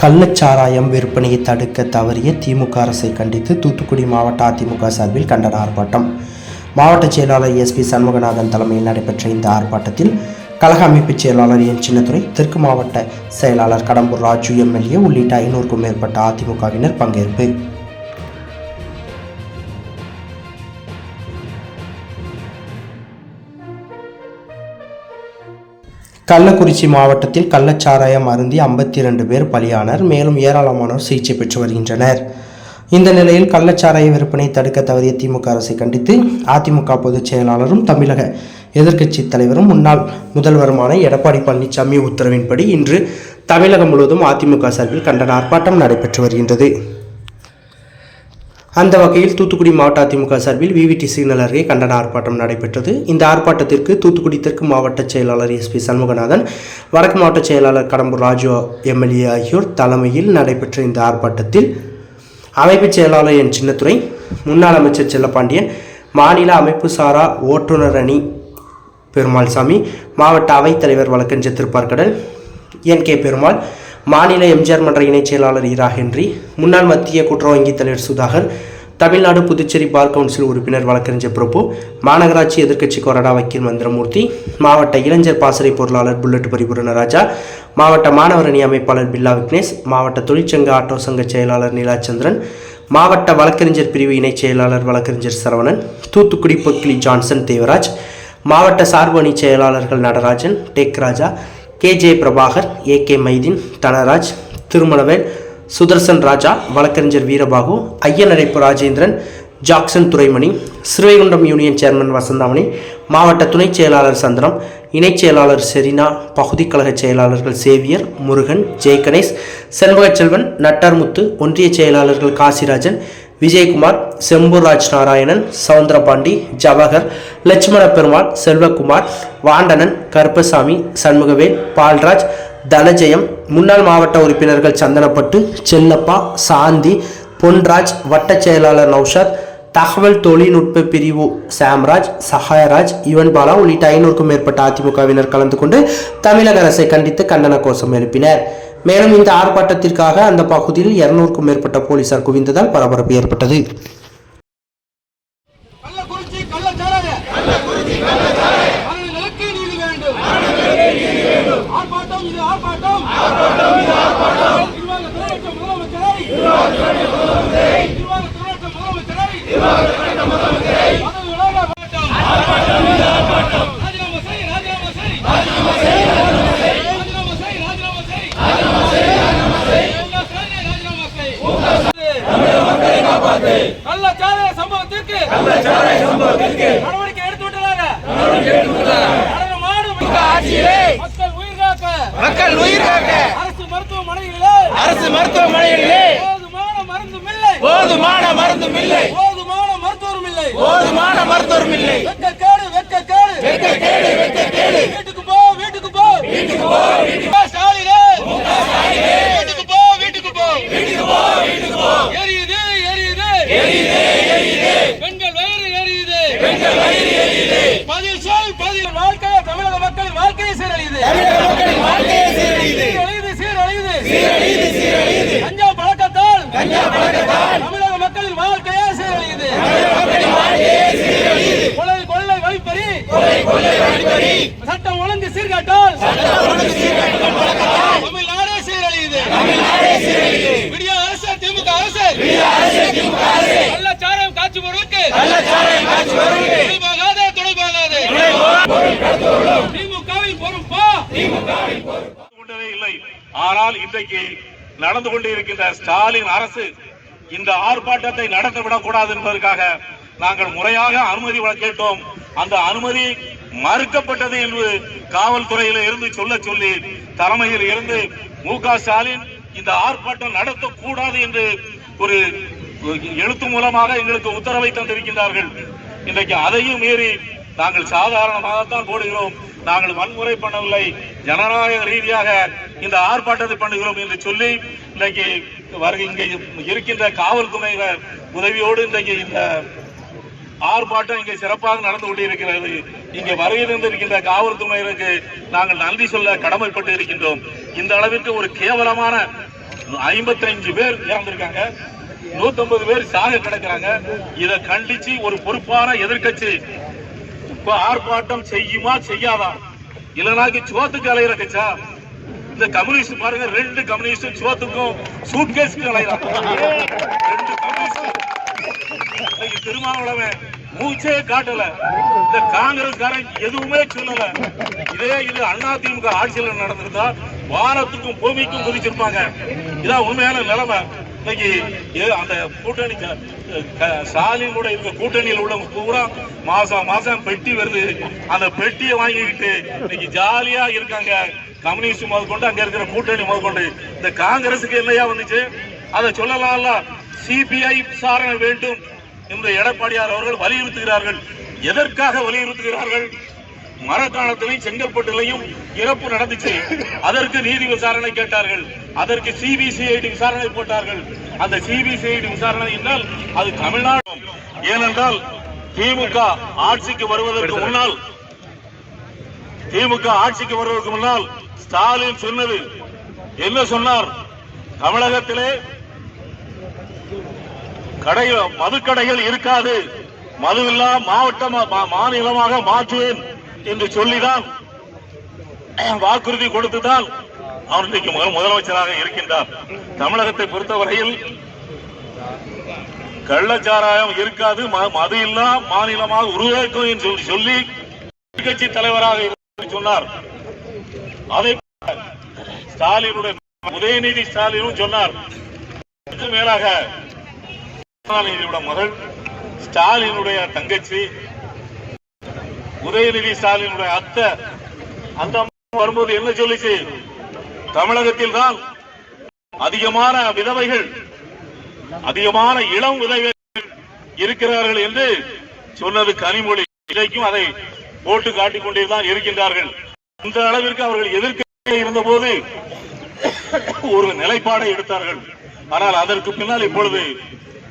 கள்ளச்சாராயம் விற்பனையை தடுக்க தவறிய திமுக அரசை கண்டித்து தூத்துக்குடி மாவட்ட அதிமுக சார்பில் கண்டன ஆர்ப்பாட்டம். மாவட்ட செயலாளர் எஸ்பி சண்முகநாதன் தலைமையில் நடைபெற்ற இந்த ஆர்ப்பாட்டத்தில் கழக அமைப்புச் செயலாளர் என் சின்னத்துறை தெற்கு மாவட்ட செயலாளர் கடம்பூர் ராஜு எம்எல்ஏ உள்ளிட்ட ஐநூறுக்கும் மேற்பட்ட அதிமுகவினர் பங்கேற்பு. கள்ளக்குறிச்சி மாவட்டத்தில் கள்ளச்சாராயம் அருந்தி ஐம்பத்தி இரண்டு பேர் பலியானர். மேலும் ஏராளமானோர் சிகிச்சை பெற்று வருகின்றனர். இந்த நிலையில் கள்ளச்சாராய விற்பனை தடுக்க தவறிய திமுக அரசை கண்டித்து அதிமுக பொதுச் செயலாளரும் தமிழக எதிர்க்கட்சி தலைவரும் முன்னாள் முதல்வருமான எடப்பாடி பழனிசாமி உத்தரவின்படி இன்று தமிழகம் முழுவதும் அதிமுக சார்பில் கண்டன ஆர்ப்பாட்டம் நடைபெற்று வருகின்றது. அந்த வகையில் தூத்துக்குடி மாவட்ட அதிமுக சார்பில் விவிடி சிக்னல் அருகே கண்டன ஆர்ப்பாட்டம் நடைபெற்றது. இந்த ஆர்ப்பாட்டத்திற்கு தூத்துக்குடி தெற்கு மாவட்ட செயலாளர் எஸ்பி சண்முகநாதன் வடக்கு மாவட்ட செயலாளர் கடம்பூர் ராஜு எம்எல்ஏ ஆகியோர் தலைமையில் நடைபெற்ற இந்த ஆர்ப்பாட்டத்தில் அமைப்புச் செயலாளர் என் சின்னத்துறை முன்னாள் அமைச்சர் செல்லப்பாண்டியன் மாநில அமைப்பு சாரா ஓட்டுநர் அணி பெருமாள்சாமி மாவட்ட அவைத்தலைவர் வழக்கறிஞர் திருப்பார்கடல் என் கே பெருமாள் மாநில எம்ஜிஆர் மன்ற இணைச் செயலாளர் இரா ஹென்றி முன்னாள் மத்திய குற்ற வங்கி தலைவர் சுதாகர் தமிழ்நாடு புதுச்சேரி பார் கவுன்சில் உறுப்பினர் வழக்கறிஞர் பிரபு மாநகராட்சி எதிர்க்கட்சி கொறடா வக்கீல் மந்திரமூர்த்தி மாவட்ட இளைஞர் பாசறை பொருளாளர் புல்லட் பரிபூரண ராஜா மாவட்ட மாணவர் அணி அமைப்பாளர் பில்லா விக்னேஷ் மாவட்ட தொழிற்சங்க ஆட்டோ சங்க செயலாளர் நீலாச்சந்திரன் மாவட்ட வழக்கறிஞர் பிரிவு இணைச் செயலாளர் வழக்கறிஞர் சரவணன் தூத்துக்குடி பொக்கிலி ஜான்சன் தேவராஜ் மாவட்ட சார்பு அணி செயலாளர்கள் Natarajan take Raja K. J. Prabhakar A. K. Maideen Dhanaraj Thirumanavel Sudarshan Raja வழக்கறிஞர் வீரபாகு ஐயனரைப்பு Rajendran Jackson Duraimani Srivaikuntam union chairman Vasanthamani மாவட்ட துணைச் செயலாளர் சந்திரம் இணைச் செயலாளர் செரினா பகுதி கழக செயலாளர்கள் சேவியர் முருகன் ஜெய்கணேஷ் செண்பகச்செல்வன் நட்டார்முத்து ஒன்றிய செயலாளர்கள் காசிராஜன் விஜயகுமார் செம்பூர்ராஜ் நாராயணன் சவுந்தரபாண்டி ஜவஹர் லட்சுமண பெருமாள் செல்வகுமார் வாண்டனன் கருப்பசாமி சண்முகவேல் பால்ராஜ் தனஜெயம் முன்னாள் மாவட்ட உறுப்பினர்கள் சந்தனப்பட்டு செல்லப்பா சாந்தி பொன்ராஜ் வட்டச் செயலாளர் நௌஷாத் தகவல் தொழில்நுட்ப பிரிவு சாம்ராஜ் சஹாயராஜ் யுவன் பாலா உள்ளிட்ட ஐநூறுக்கும் மேற்பட்ட அதிமுகவினர் கலந்து கொண்டு தமிழக அரசை கண்டித்து கண்டன கோஷம் எழுப்பினர். மேலும் இந்த ஆர்ப்பாட்டத்திற்காக அந்த பகுதியில் இருநூறுக்கும் மேற்பட்ட போலீசார் குவிந்ததால் பரபரப்பு ஏற்பட்டது. ஆர்ப்பாட்டம் இது ஆர்ப்பாட்டம் நிர்வாக துறையற்ற முதலமைச்சரை நிர்வாக துறையற்ற முதலமைச்சரை பதவி விலக வேண்டும் ராஜினாமா செய் ராஜினாமா செய் ராஜினாமா செய் ராஜினாமா செய் ராஜினாமா செய் ராஜினாமா செய் கள்ளச்சாராய சம்பவத்திற்கு நடவடிக்கை எடுத்து மக்கள் உயிர் காக்க. மக்கள் உயிர் காக்க. அரசு மருத்துவமனைகளிலே அரசு மருத்துவமனைகளிலே போதுமான மருந்தும் இல்லை. போதுமான மருந்தும் இல்லை. போதுமான மருத்துவரும் இல்லை. போதுமான மருத்துவரும் இல்லை. வெக்க கேடு வெக்க கேடு வெக்க கேடு வெக்க கேடு வீட்டுக்கு போ வீட்டுக்கு போ. வீட்டுக்கு போ வீட்டுக்கு ஸ்டாலினே வீட்டுக்கு போ வீட்டுக்கு போ வீட்டுக்கு போ வீட்டுக்கு போ எரியுது எரியுது எரியுது எரியுது பெண்கள் வயிறு எரியுது பெண்கள் வயிறு எரியுது பதில் சொல் பதில் வாழ்க்கை தமிழக மக்களின் வாழ்க்கையை சீரழியுது தமிழக மக்களின் வாழ்க்கையை சீரழியுது சீரழியுது சீரழியுது சீரழியுது சீரழியுது கஞ்சா பழக்கத்தால் கஞ்சா பழக்கத்தால் தமிழக மக்களின் வாழ்க்கையே சீரழியுது மக்களின் வாழ்க்கையை சீரழியுது கொலை கொள்ளை வழிப்பறி கொலை சட்டம் ஒழுங்கு சீர்காட்டால். ஒழுங்கு சீர்கட்டும் பழக்கத்தால் தமிழ்நாடே சீரழியுது. தமிழ்நாடே சீரழியுது. விடிய அரசு திமுக அரசு. அரசு திமுக அரசு. கள்ளச்சாரம் காட்சி பொருளுக்கு கள்ளச்சாராயம் காட்சி வருகிறது துணைபாகாதே துணைபாகாதே. திமுகவில் பொறுப்பா. கொண்டதே இல்லை. ஆனால் இன்றைக்கு நடந்து கொண்டிருக்கின்ற ஸ்டாலின் அரசு இந்த ஆர்ப்பாட்டத்தை நடத்திவிடக் கூடாது என்பதற்காக நாங்கள் முறையாக அனுமதி வழங்க கேட்டோம் அந்த அனுமதி மறுக்கப்பட்டது என்று காவல்துறையில இருந்து சொல்ல சொல்லி தலைமையில் இருந்து மு க ஸ்டாலின் இந்த ஆர்ப்பாட்டம் நடத்தக்கூடாது என்று ஒரு எழுத்து மூலமாக எங்களுக்கு உத்தரவை தந்திருக்கின்றார்கள். இன்றைக்கு அதையும் மீறி நாங்கள் சாதாரணமாகத்தான் போடுகிறோம். நாங்கள் வன்முறை பண்ணவில்லை. ஜனநாயக ரீதியாக இந்த ஆர்ப்பாட்டத்தை பண்ணுகிறோம் என்று சொல்லி இன்றைக்கு வருகை இங்கே இருக்கின்ற காவல்துறையினர் உதவியோடு இன்றைக்கு இந்த ஆர்ப்பாட்டம் இங்கே சிறப்பாக நடந்து கொண்டிருக்கிறது. இங்கே வருகை காவல்துறையினருக்கு நாங்கள் நன்றி சொல்ல கடமைப்பட்டு இருக்கின்றோம். இந்த அளவிற்கு ஒரு கேவலமான ஐம்பத்தஞ்சு பேர் இறந்திருக்காங்க. நூத்தம்பது பேர் சாக கிடக்குறாங்க. இதை கண்டிச்சு ஒரு பொறுப்பான எதிர்கட்சி ஆர்ப்பாட்டம் செய்யுமா செய்யாதா? இல்லைனாக்கி சோத்துக்கு அலையிற கட்சா இந்த கம்யூனிஸ்ட் பாருங்க ரெண்டு கம்யூனிஸ்டும் சோத்துக்கும் சூட்கேஸ்க்கு அலையிறாங்க. ரெண்டு கம்யூனிஸ்ட் திருமாவளவன் மூச்சே காட்டல. இந்த காங்கிரஸ்காரன் எதுவுமே சொல்லல. இதே இது அண்ணா திமுக ஆட்சியில் நடந்திருந்தா வானத்துக்கும் பூமிக்கும் குதிச்சிருப்பாங்க. இதான் உண்மையான நிலைமை. இன்னைக்கு ஏ- அந்த கூட்டணி க- கூட ஸ்டாலினோட இருக்க கூட்டணியில் உள்ளவங்க பூரா மாசம் மாசம் பெட்டி வருது. அந்த பெட்டியை வாங்கிக்கிட்டு இன்னைக்கு ஜாலியா இருக்காங்க. கம்யூனிஸ்ட் முதற்கொண்டு அங்க இருக்கிற கூட்டணி முதற்கொண்டு. இந்த காங்கிரசுக்கு என்னையா வந்துச்சு? அதை சொல்லலாம்ல. சிபிஐ விசாரணை வேண்டும். என்று எடப்பாடியார் அவர்கள் வலியுறுத்துகிறார்கள். எதற்காக வலியுறுத்துகிறார்கள்? மரக்காணத்திலையும் செங்கல்பட்டிலையும் இறப்பு நடந்துச்சு. அதற்கு நீதி விசாரணை கேட்டார்கள். அதற்கு சிபிசிஐடி விசாரணை போட்டார்கள். அந்த சிபிசிஐடி விசாரணை என்றால் அது தமிழ்நாடு. ஏனென்றால் திமுக ஆட்சிக்கு வருவதற்கு முன்னால் திமுக ஆட்சிக்கு வருவதற்கு முன்னால் ஸ்டாலின் சொன்னது. என்ன சொன்னார்? தமிழகத்திலே கடை மதுக்கடைகள் இருக்காது. மதுவில்லா மாவட்டம் மா- மாநிலமாக மாற்றுவேன் என்று சொல்லிதான் வாக்குறுதி கொடுத்துதான் அவர் இன்றைக்கு முதலமைச்சராக இருக்கின்றார். தமிழகத்தை பொறுத்தவரையில் கள்ளச்சாராயம் இருக்காது ம- மது இல்லா மாநிலமாக உருவாக்கும் என்று சொல்லி கட்சி தலைவராக சொன்னார். அதே ஸ்டாலினுடைய உதயநிதி ஸ்டாலினும் சொன்னார். மேலாக கருணாநிதியோட மகள் ஸ்டாலினுடைய தங்கச்சி உதயநிதி ஸ்டாலினுடைய அத்தை. அந்த வரும்போது என்ன சொல்லிச்சு? தமிழகத்தில் தான் அதிகமான விதவைகள் அதிகமான இளம் விதவைகள் இருக்கிறார்கள் என்று சொன்னது கனிமொழி. இன்றைக்கும் அதை போட்டு காட்டிக் கொண்டேதான் இருக்கின்றார்கள். இந்த அளவிற்கு அவர்கள் எதிர்க்க இருந்தபோது ஒரு நிலைப்பாடை எடுத்தார்கள். ஆனால் அதற்கு பின்னால் இப்பொழுது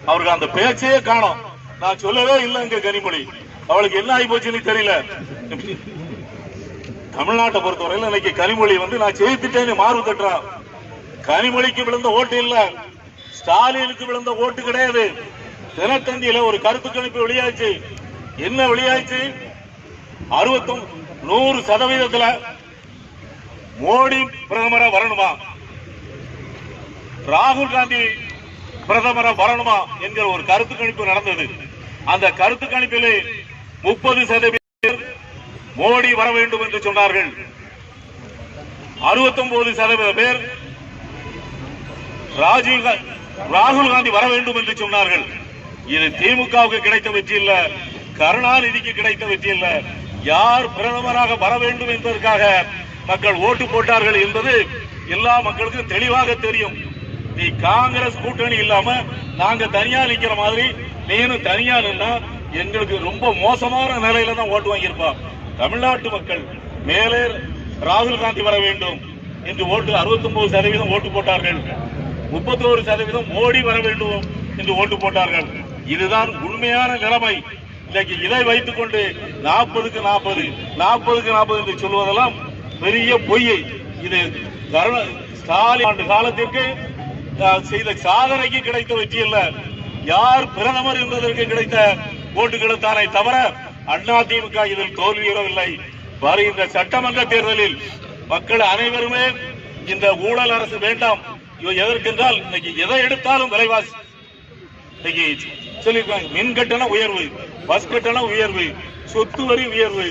அவருக்கு அந்த பேச்சையே காணும். நான் சொல்லவே இல்லை இங்க கனிமொழி. அவளுக்கு என்ன ஆகி போச்சுன்னு தெரியல. தமிழ்நாட்டை பொறுத்தவரையில் இன்னைக்கு கனிமொழி வந்து நான் ஜெயித்துட்டேன்னு மாறு தட்டுறான் கனிமொழிக்கு விழுந்த ஓட்டு இல்ல. ஸ்டாலினுக்கு விழுந்த ஓட்டு கிடையாது. தினத்தந்தியில ஒரு கருத்து கணிப்பு வெளியாச்சு. என்ன வெளியாச்சு? அறுபத்தும் நூறு சதவீதத்துல மோடி பிரதமரா வரணுமா? ராகுல் காந்தி பிரதமரை வரணுமா என்கிற ஒரு கருத்து கணிப்பு நடந்தது. அந்த கருத்து கணிப்பிலே முப்பது சதவீதம் மோடி வர வேண்டும் என்று சொன்னார்கள். 69 சதவீத பேர் ராஜீவ் ராகுல் காந்தி வர வேண்டும் என்று சொன்னார்கள். இது திமுகவுக்கு கிடைத்த வெற்றி இல்ல கருணாநிதிக்கு கிடைத்த வெற்றி இல்ல. யார் பிரதமராக வர வேண்டும் என்பதற்காக மக்கள் ஓட்டு போட்டார்கள் என்பது எல்லா மக்களுக்கும் தெளிவாக தெரியும். நீ காங்கிரஸ் கூட்டணி இல்லாம நாங்க தனியா நிக்கிற மாதிரி நீனும் தனியா நின்னா எங்களுக்கு ரொம்ப மோசமான நிலையில தான் ஓட்டு வாங்கியிருப்பா. தமிழ்நாட்டு மக்கள் மேலே ராகுல் காந்தி வர வேண்டும் என்று ஓட்டு 69% சதவீதம் ஓட்டு போட்டார்கள். முப்பத்தோரு சதவீதம் மோடி வர வேண்டும் என்று ஓட்டு போட்டார்கள். இதுதான் உண்மையான நிலைமை. இன்னைக்கு இதை வைத்துக் கொண்டு நாற்பதுக்கு நாற்பது நாற்பதுக்கு நாற்பது என்று சொல்வதெல்லாம் பெரிய பொய்யை. இது ஸ்டாலின் ஆண்டு காலத்திற்கு செய்த சாதனைக்கு கிடைத்த வெற்றி அல்ல. யார் பிரதமர் என்பதற்கு கிடைத்த ஓட்டுகள் தானே தவிர அண்ணா திமுக இதில் தோல்வியுறவில்லை வருகின்ற சட்டமன்ற தேர்தலில் மக்கள் அனைவருமே இந்த ஊழல் அரசு வேண்டாம். எதற்கென்றால் இன்னைக்கு எதை எடுத்தாலும் விலைவாசி. இன்னைக்கு சொல்லியிருக்காங்க மின் கட்டண உயர்வு பஸ் கட்டண உயர்வு சொத்து வரி உயர்வு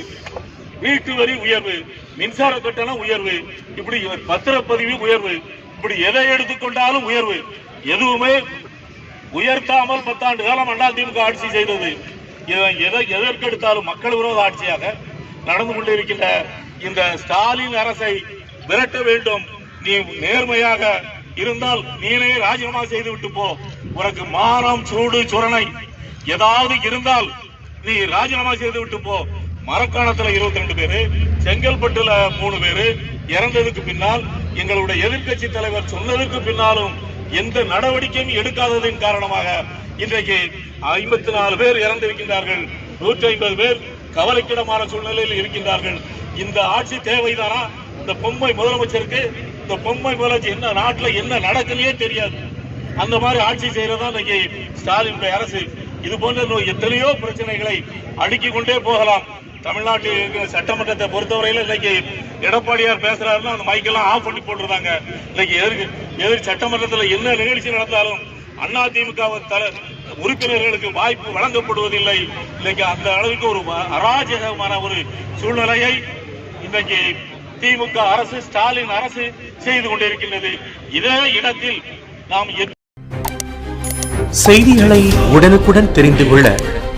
வீட்டு வரி உயர்வு மின்சார கட்டண உயர்வு இப்படி பத்திரப்பதிவு உயர்வு இப்படி எதை எடுத்துக்கொண்டாலும் உயர்வு. எதுவுமே உயர்த்தாமல் பத்தாண்டு காலம் அண்ணா திமுக ஆட்சி செய்தது. எதை எதற்கெடுத்தாலும் மக்கள் விரோத ஆட்சியாக நடந்து கொண்டிருக்கின்ற இந்த ஸ்டாலின் அரசை விரட்ட வேண்டும். நீ நேர்மையாக இருந்தால் நீனே ராஜினாமா செய்து விட்டு போ. உனக்கு மானம் சூடு சுரணை ஏதாவது இருந்தால் நீ ராஜினாமா செய்து விட்டு போ. மரக்காணத்துல 22 பேரு செங்கல்பட்டுல மூணு பேரு இறந்ததுக்கு பின்னால் எங்களுடைய எதிர்க்கட்சி தலைவர் சொன்னதற்கு பின்னாலும் எந்த நடவடிக்கையும் எடுக்காததன் காரணமாக இன்றைக்கு ஐம்பத்தி நாலு பேர் இறந்திருக்கின்றார்கள். நூற்றி ஐம்பது பேர் கவலைக்கிடமான சூழ்நிலையில் இருக்கின்றார்கள். இந்த ஆட்சி தேவைதானா? இந்த பொம்மை முதலமைச்சருக்கு இந்த பொம்மை முதலமைச்சர் என்ன நாட்டில் என்ன நடக்குன்னே தெரியாது. அந்த மாதிரி ஆட்சி செய்யறதா இன்னைக்கு ஸ்டாலின் அரசு. இது போன்ற எத்தனையோ பிரச்சனைகளை அடுக்கிக் கொண்டே போகலாம். தமிழ்நாட்டில் இருக்கிற சட்டமன்றத்தை பொறுத்தவரையில இன்னைக்கு எடப்பாடியார் பேசுறாருன்னா அந்த மைக்கெல்லாம் ஆஃப் பண்ணி போட்டுருந்தாங்க. இன்னைக்கு எதிர்க்கு எதிர் சட்டமன்றத்தில் என்ன நிகழ்ச்சி நடந்தாலும் அதிமுக திமுக உறுப்பினர்களுக்கு வாய்ப்பு வழங்கப்படுவதில்லை. இன்னைக்கு அந்த அளவுக்கு ஒரு அராஜகமான ஒரு சூழ்நிலையை இன்றைக்கு திமுக அரசு ஸ்டாலின் அரசு செய்து கொண்டிருக்கின்றது. இதே இடத்தில் நாம் செய்திகளை உடனுக்குடன் தெரிந்து கொள்ள